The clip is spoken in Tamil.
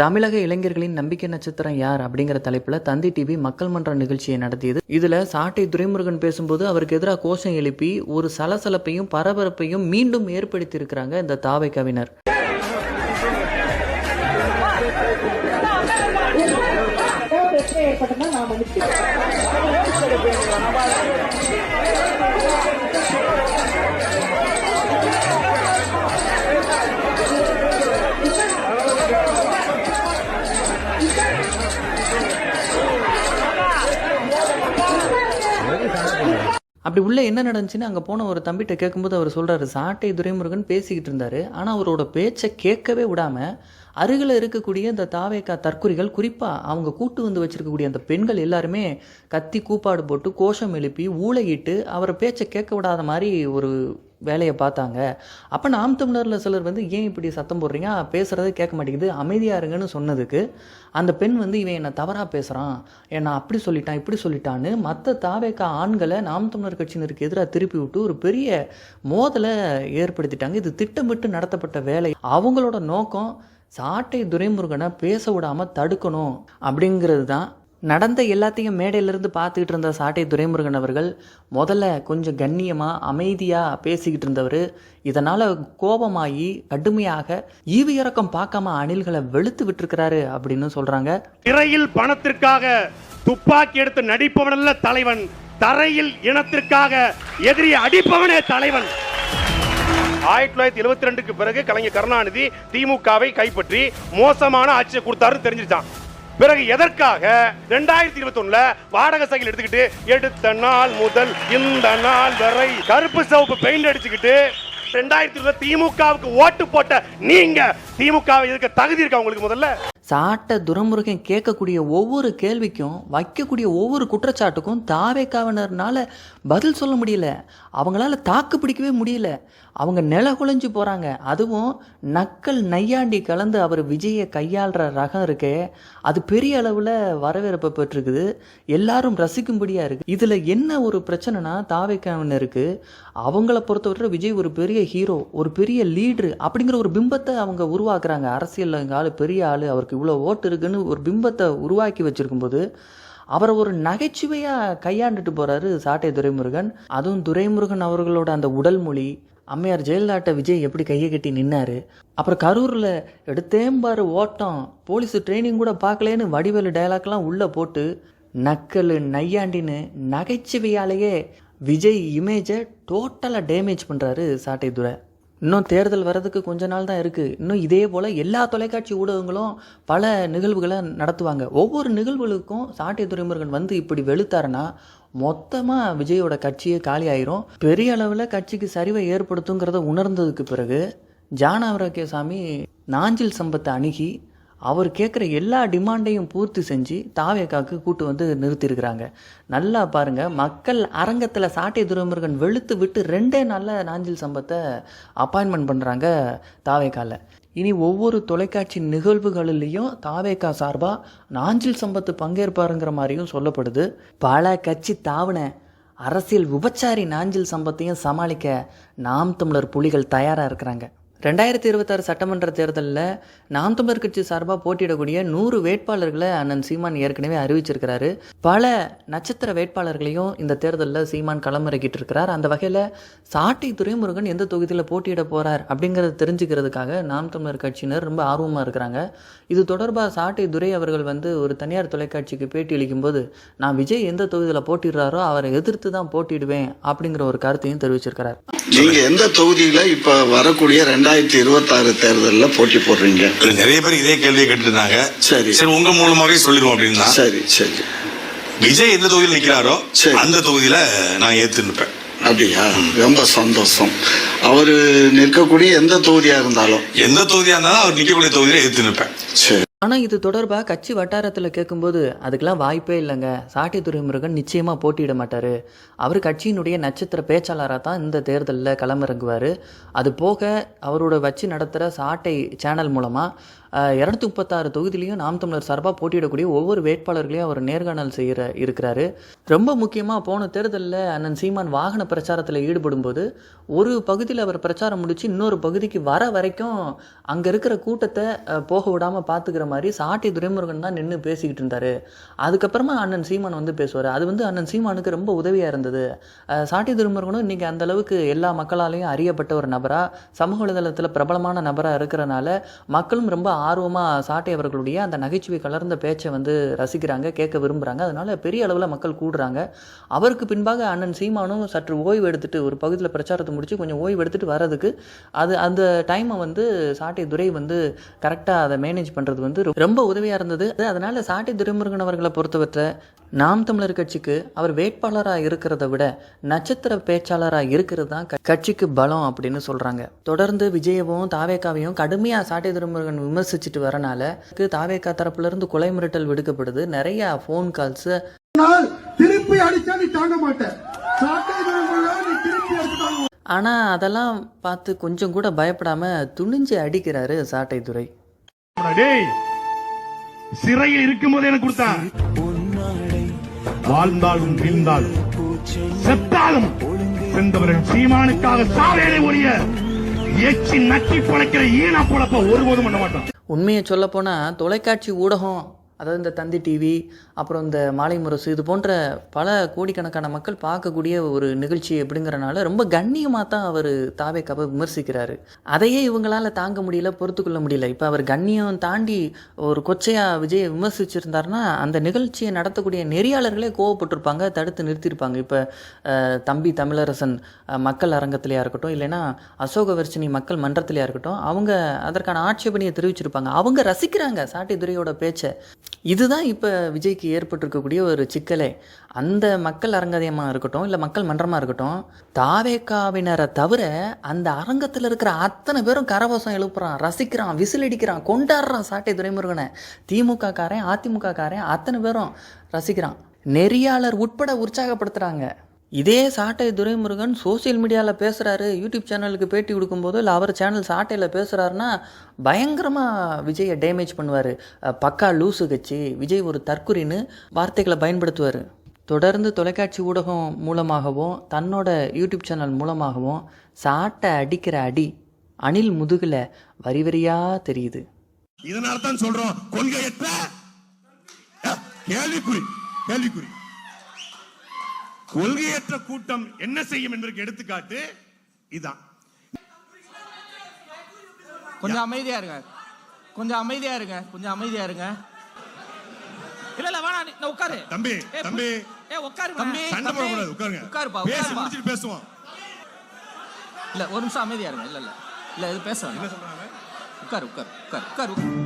தமிழக இளைஞர்களின் நம்பிக்கை நட்சத்திரம் யார் அப்படிங்கிற தலைப்புல தந்தி டிவி மக்கள் மன்ற நிகழ்ச்சியை நடத்தியது. இதுல சாட்டை துரைமுருகன் பேசும்போது அவருக்கு எதிராக கோஷம் எழுப்பி ஒரு சலசலப்பையும் பரபரப்பையும் மீண்டும் ஏற்படுத்தி இருக்கிறாங்க இந்த தாவை கவிஞர். பிரச்சனை அப்படி உள்ள என்ன நடந்துச்சுன்னு அங்கே போன ஒரு தம்பிகிட்ட கேட்கும்போது அவர் சொல்கிறாரு சாட்டை துரைமுருகன் பேசிக்கிட்டு இருந்தாரு. ஆனால் அவரோட பேச்சை கேட்கவே விடாமல் அருகில் இருக்கக்கூடிய இந்த தாவேக்கா தற்குறிகள் குறிப்பாக அவங்க கூட்டு வந்து வச்சுருக்கக்கூடிய அந்த பெண்கள் எல்லாருமே கத்தி கூப்பாடு போட்டு கோஷம் எழுப்பி ஊழையிட்டு அவரை பேச்சை கேட்க விடாத மாதிரி ஒரு வேலையை பார்த்தாங்க. அப்போ நாம் தமிழரில் சிலர் வந்து ஏன் இப்படி சத்தம் போடுறீங்க? பேசுகிறதே கேட்க மாட்டேங்குது. அமைதியாக இருங்கன்னு சொன்னதுக்கு அந்த பெண் வந்து இவன் என்னை தவறாக பேசுகிறான் என்னை அப்படி சொல்லிட்டான் இப்படி சொல்லிட்டான்னு மற்ற தாவேக்கா ஆண்களை நாம் தமிழர் கட்சியினருக்கு எதிராக திருப்பி விட்டு ஒரு பெரிய மோதலை ஏற்படுத்திட்டாங்க. இது திட்டமிட்டு நடத்தப்பட்ட வேலை. அவங்களோட நோக்கம் சாட்டை துரைமுருகனை பேச விடாமல் தடுக்கணும். அப்படிங்கிறது தான் நடந்த எல்லாத்தையும் மேடையிலிருந்து பார்த்துக்கிட்டு இருந்த சாட்டை துரைமுருகன் அவர்கள் முதல்ல கொஞ்சம் கண்ணியமாக அமைதியாக பேசிக்கிட்டு இருந்தவர். இதனால் கோபமாகி கடுமையாக ஈவு இறக்கம் பார்க்காம அணில்களை வெளுத்து விட்டுருக்கிறாரு அப்படின்னு சொல்கிறாங்க திரையில் பணத்திற்காக துப்பாக்கி எடுத்து நடிப்பவனல்ல தலைவன். தரையில் இனத்திற்காக எதிரி அடிப்பவனே தலைவன். ஆயிரத்தி தொள்ளாயிரத்தி எழுபத்தி ரெண்டுக்கு பிறகு கலைஞர் கருணாநிதி திமுகவை கைப்பற்றி மோசமான ஆட்சியை கொடுத்தாருன்னு தெரிஞ்சிருச்சான் பிறகு எதற்காக ரெண்டாயிரத்தி இருபத்தி ஒண்ணுல வாடகை சைக்கிள் எடுத்துக்கிட்டு எடுத்த நாள் முதல் இந்த நாள் வரை கருப்பு சிவப்பு பெயிண்ட் அடிச்சுக்கிட்டு ரெண்டாயிரத்தி இருபது திமுகவுக்கு ஓட்டு போட்ட நீங்க திமுகவை இருக்க தகுதி இருக்கா உங்களுக்கு முதல்ல? சாட்ட துரமுருகன் கேட்கக்கூடிய ஒவ்வொரு கேள்விக்கும் வைக்கக்கூடிய ஒவ்வொரு குற்றச்சாட்டுக்கும் தாவேக்காவினர்னால பதில் சொல்ல முடியல. அவங்களால தாக்கு பிடிக்கவே முடியல. அவங்க நில குலைஞ்சு போகிறாங்க அதுவும் நக்கல் நையாண்டி கலந்து அவர் விஜயை கையாளுற ரகம் இருக்கே. அது பெரிய அளவில் வரவேற்பை பெற்றிருக்குது. எல்லாரும் ரசிக்கும்படியாக இருக்குது இதில் என்ன ஒரு பிரச்சனைனா தாவேக்காவினருக்கு அவங்கள பொறுத்தவரை விஜய் ஒரு பெரிய ஹீரோ ஒரு பெரிய லீடரு அப்படிங்கிற ஒரு பிம்பத்தை அவங்க உருவாக்குறாங்க. அரசியல் ஆள் பெரிய ஆள் அவருக்கு இவ்வளோ ஓட்டு இருக்குன்னு ஒரு பிம்பத்தை உருவாக்கி வச்சிருக்கும்போது அவரை ஒரு நகைச்சுவையாக கையாண்டுட்டு போகிறாரு சாட்டை துரைமுருகன். அதுவும் துரைமுருகன் அவர்களோட அந்த உடல் மொழி அம்மையார் ஜெயலலிதாட்ட விஜய் எப்படி கையை கட்டி நின்னாரு? அப்புறம் கரூரில் எடுத்தேம்பாரு ஓட்டம் போலீஸ் ட்ரைனிங் கூட பார்க்கலேன்னு வடிவேலு டயலாக்லாம் உள்ளே போட்டு நக்கல் நையாண்டின்னு நகைச்சுவையாலேயே விஜய் இமேஜை டோட்டலாக டேமேஜ் பண்ணுறாரு சாட்டை துரை. இன்னும் தேர்தல் வர்றதுக்கு கொஞ்ச நாள் தான் இருக்குது இன்னும் இதே போல் எல்லா தொலைக்காட்சி ஊடகங்களும் பல நிகழ்வுகளை நடத்துவாங்க. ஒவ்வொரு நிகழ்வுகளுக்கும் சாட்டை துறைமுருகன் வந்து இப்படி வெளுத்தாருன்னா மொத்தமாக விஜயோட கட்சியே காலி ஆயிரும். பெரிய அளவில் கட்சிக்கு சரிவை ஏற்படுத்துங்கிறத உணர்ந்ததுக்கு பிறகு ஜானாவரகேசாமி நாஞ்சில் சம்பத்தை அணுகி அவர் கேட்குற எல்லா டிமாண்டையும் பூர்த்தி செஞ்சு தாவேக்காக்கு கூட்டு வந்து நிறுத்தியிருக்கிறாங்க. நல்லா பாருங்கள் மக்கள் அரங்கத்தில் சாட்டை துரைமுருகன் வெளுத்து விட்டு ரெண்டே நாளில் நாஞ்சில் சம்பத்தை அப்பாயின்மெண்ட் பண்ணுறாங்க தாவேக்காவில் இனி ஒவ்வொரு தொலைக்காட்சி நிகழ்வுகளிலையும் தாவேக்கா சார்பாக நாஞ்சில் சம்பத்து பங்கேற்பாருங்கிற மாதிரியும் சொல்லப்படுது. பல கட்சி தாவன அரசியல் உபச்சாரி நாஞ்சில் சம்பத்தையும் சமாளிக்க நாம் தமிழர் புலிகள் தயாராக இருக்கிறாங்க. ரெண்டாயிரத்தி இருபத்தாறு சட்டமன்ற தேர்தலில் நாம் தமிழர் கட்சி சார்பாக போட்டியிடக்கூடிய நூறு வேட்பாளர்களை அண்ணன் சீமான் ஏற்கனவே அறிவிச்சிருக்கிறாரு. பல நட்சத்திர வேட்பாளர்களையும் இந்த தேர்தலில் சீமான் களமிறக்கிட்டு இருக்கிறார். அந்த வகையில் சாட்டை துரைமுருகன் எந்த தொகுதியில் போட்டியிட போகிறார் அப்படிங்கிறத தெரிஞ்சுக்கிறதுக்காக நாம் தமிழர் கட்சியினர் ரொம்ப ஆர்வமாக இருக்கிறாங்க. இது தொடர்பாக சாட்டை துரை அவர்கள் வந்து ஒரு தனியார் தொலைக்காட்சிக்கு பேட்டி அளிக்கும்போது நான் விஜய் எந்த தொகுதியில் போட்டிடுறாரோ அவரை எதிர்த்து தான் போட்டியிடுவேன் அப்படிங்கிற ஒரு கருத்தையும் தெரிவிச்சிருக்கிறார். நீங்கள் எந்த தொகுதியில் இப்போ வரக்கூடிய ரெண்டாயிரத்தி இருபத்தாறு தேர்தல்ல போட்டி போடுறீங்க. இல்ல, நிறைய பேர் இதே கேள்வியை கேட்டிருந்தாங்க சரி. சரி உங்க மூலமாவே சொல்லிடுவோம் அப்படின்னா. சரி சரி. விஜய் எந்த தொகுதியில் நிக்கிறாரோ சரி. அந்த தொகுதியில நான் ஏத்து நிற்பேன் அப்படியா ரொம்ப சந்தோஷம். அவரு நிற்கக்கூடிய எந்த தொகுதியா இருந்தாலும். எந்த தொகுதியா இருந்தாலும் அவர் நிக்கக்கூடிய தொகுதியில ஏத்து நிற்பேன் சரி. ஆனால் இது தொடர்பாக கட்சி வட்டாரத்தில் கேட்கும்போது அதுக்கெல்லாம் வாய்ப்பே இல்லைங்க. சாட்டை துரைமுருகன் நிச்சயமாக போட்டியிட மாட்டார். அவர் கட்சியினுடைய நட்சத்திர பேச்சாளராக தான் இந்த தேர்தலில் களமிறங்குவார். அது போக அவரோட வச்சு நடத்துகிற சாட்டை சேனல் மூலமாக இரநூத்தி முப்பத்தாறு தொகுதியிலையும் நாம் தமிழர் சார்பாக போட்டியிடக்கூடிய ஒவ்வொரு வேட்பாளர்களையும் அவர் நேர்காணல் செய்கிற இருக்கிறாரு. ரொம்ப முக்கியமாக போன தேர்தலில் அண்ணன் சீமான் வாகன பிரச்சாரத்தில் ஈடுபடும்போது ஒரு பகுதியில் அவர் பிரச்சாரம் முடித்து இன்னொரு பகுதிக்கு வர வரைக்கும் அங்கே இருக்கிற கூட்டத்தை போக விடாமல் பார்த்துக்கிற மாதிரி சாட்டி துரைமுருகன் தான் நின்று பேசிக்கிட்டு இருந்தார். அதுக்கப்புறமா அண்ணன் சீமான் வந்து பேசுவார். அது வந்து அண்ணன் சீமானுக்கு ரொம்ப உதவியாக இருந்தது. சாட்டி துரைமுருகனும் இன்றைக்கி அந்த அளவுக்கு எல்லா மக்களாலையும் அறியப்பட்ட ஒரு நபராக சமூக வலைதளத்தில் பிரபலமான நபராக இருக்கிறனால மக்களும் ரொம்ப ஆர்வமாக சாட்டை அவர்களுடைய அந்த நகைச்சுவை கலர்ந்த பேச்சை வந்து ரசிக்கிறாங்க கேட்க விரும்புகிறாங்க அதனால பெரிய அளவில் மக்கள் கூடுறாங்க. அவருக்கு பின்பாக அண்ணன் சீமானும் சற்று ஓய்வு எடுத்துட்டு ஒரு பகுதியில் பிரச்சாரத்தை முடிச்சு கொஞ்சம் ஓய்வு எடுத்துட்டு வர்றதுக்கு அது அந்த டைமை வந்து சாட்டை துரை வந்து கரெக்டாக அதை மேனேஜ் பண்ணுறது வந்து ரொம்ப உதவியாக இருந்தது. அதனால சாட்டை துரைமுருகன் அவர்களை பொறுத்தவரை நாம் தமிழர் கட்சிக்கு அவர் வேட்பாளராக இருக்கிறத விட நட்சத்திர பேச்சாளராக இருக்கிறது தான் கட்சிக்கு பலம் அப்படின்னு சொல்கிறாங்க தொடர்ந்து விஜயவும் தாவேக்காவையும் கடுமையாக சாட்டை துரைமுருகன் விமர்சிச்சுட்டு வரனால தாவேக்கா தரப்புலேருந்து கொலை மிரட்டல் விடுக்கப்படுது. நிறையா ஃபோன் கால்ஸு திருப்பி அடிச்சா நீ தாங்க மாட்டேன் ஆனால் அதெல்லாம் பார்த்து கொஞ்சம் கூட பயப்படாமல் துணிஞ்சு அடிக்கிறாரு சாட்டை டேய் சிறையில் இருக்கும் போது எனக்கு கொடுத்தான் வாழ்ந்தாலும் வீழ்ந்தாலும் செத்தாலும் சென்றவர்கள் சீமானுக்காக சாவேனை ஒழிய எச்சி நக்கி பழைக்கிற ஈனா பொழப்ப ஒருபோதும் பண்ண மாட்டான். உண்மையை சொல்லப்போனால் தொலைக்காட்சி ஊடகம் அதாவது இந்த தந்தி டிவி அப்புறம் இந்த மாலை முரசு இது போன்ற பல கோடிக்கணக்கான மக்கள் பார்க்கக்கூடிய ஒரு நிகழ்ச்சி அப்படிங்கிறனால ரொம்ப கண்ணியமாக தான் அவர் தாவேக்காவை விமர்சிக்கிறாரு. அதையே இவங்களால தாங்க முடியல பொறுத்துக்கொள்ள முடியல. இப்போ அவர் கண்ணியம் தாண்டி ஒரு கொச்சையாக விஜயை விமர்சிச்சிருந்தாருன்னா அந்த நிகழ்ச்சியை நடத்தக்கூடிய நெறியாளர்களே கோவப்பட்டிருப்பாங்க தடுத்து நிறுத்தியிருப்பாங்க. இப்போ தம்பி தமிழரசன் மக்கள் அரங்கத்திலையா இருக்கட்டும் இல்லைன்னா அசோகவர்ஷினி மக்கள் மன்றத்திலையா இருக்கட்டும் அவங்க அதற்கான ஆட்சேபனையை தெரிவிச்சிருப்பாங்க. அவங்க ரசிக்கிறாங்க சாட்டை துரையோட பேச்சை. இதுதான் இப்போ விஜய்க்கு ஏற்பட்டிருக்கக்கூடிய ஒரு சிக்கலே. அந்த மக்கள் அரங்கதயமாக இருக்கட்டும் இல்லை மக்கள் மன்றமாக இருக்கட்டும் தாவேக்காவினரை தவிர அந்த அரங்கத்தில் இருக்கிற அத்தனை பேரும் கரவசம் எழுப்புறான் ரசிக்கிறான் விசில் அடிக்கிறான் கொண்டாடுறான் சாட்டை துரைமுருகனை. திமுக காரன் அதிமுக காரன் அத்தனை பேரும் ரசிக்கிறான். நெறியாளர் உட்பட உற்சாகப்படுத்துகிறாங்க இதே சாட்டை துரைமுருகன் சோஷியல் மீடியாவில் பேசுகிறாரு யூடியூப் சேனலுக்கு பேட்டி கொடுக்கும்போது இல்லை அவர் சேனல் சாட்டையில் பேசுகிறாருன்னா பயங்கரமாக விஜயை டேமேஜ் பண்ணுவார். பக்கா லூசு கட்சி விஜய் ஒரு தற்குறின்னு வார்த்தைகளை பயன்படுத்துவார். தொடர்ந்து தொலைக்காட்சி ஊடகம் மூலமாகவும் தன்னோட யூடியூப் சேனல் மூலமாகவும் சாட்டை அடிக்கிற அடி அணில் முதுகில் வரி வரியாக தெரியுது. இதனால தான் சொல்கிறோம் கொள்கையற்ற கேள்விக்குறி கேள்விக்குறி. கொள்கையற்ற கூட்டம் என்ன செய்யும் என்பதற்கு எடுத்துக்காட்டு இதான். கொஞ்சம் அமைதியா இருங்க. கொஞ்சம் அமைதியா இருங்க. கொஞ்சம் அமைதியா இருங்க. இல்ல இல்ல வேணாம். நீ- நான் உட்காரு. தம்பி தம்பி. ஏ உட்காரு தம்பி சண்டை தம்பி. போடக்கூடாது உட்காருங்க உட்காருப்பா பேசி முடிச்சிட்டு பேசுவோம். இல்ல ஒரு நிமிஷம் அமைதியா இருங்க. இல்ல இல்ல. இல்ல இது பேச வேணாம். என்ன சொல்றாங்க? உட்காரு உட்காரு உட்காரு உட்காரு.